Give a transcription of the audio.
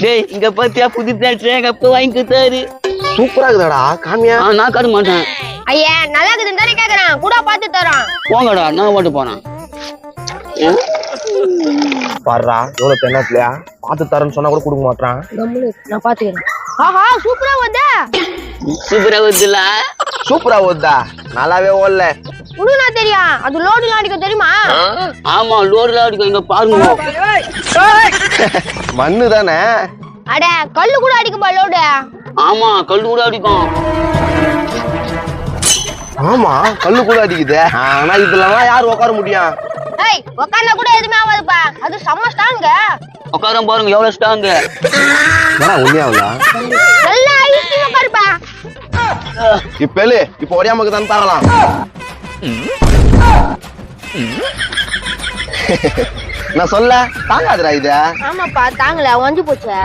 டேய் இங்க பாத்தியா புது டிராக்டர் எங்க அப்பா வாங்கி கொடுத்தாரு. சூப்பரா இருக்குதாடா காமியா. நான் காட்ட மாட்டேன். ஐயா நல்லா இருக்குதுன்னு தானே கேக்குறான். கூட பார்த்து தரோம் போங்கடா நான் ஓட்டு போறேன். பாடுறா எவ்வளவு தென்னாத்துலயா பார்த்து தரேன்னு சொன்னா கூட கொடுக்க மாட்டான் நான் பாத்துக்கிறேன் ஆஹா சூப்பரா வந்தா? சூப்பரா வருதுல்ல சூப்பரா ஓடுதா நல்லாவே ஓடல. உனக்கு நான் தெரியும்? அது லோடு அடிக்க தெரியுமா? ஆமா லோடுல அடிக்கும். இங்க பாருங்க. மண்ணு தானே அட கல்லு கூட அடிக்கும்பா லோடு. ஆமா கல்லு கூட அடிக்கும். ஆமா கல்லு கூட அடிக்குது. ஆனா இதுலலாம் யார் உட்கார முடியும்? ஏய் உக்காந்தா கூட எதுவுமே ஆகாதுப்பா அது செம்ம ஸ்ட்ராங்க. உட்காரம் பாருங்க எவ்வளவு ஸ்ட்ராங் ஏன்னா உண்மையாவதா நல்லா ஐசி உட்காருப்பா இப்ப எழு இப்ப ஒடியாமக்கு தான் தரலாம். நான் சொல்ல தாங்காதுடா இது. ஆமாப்பா தாங்கல ஒஞ்சு போச்சு.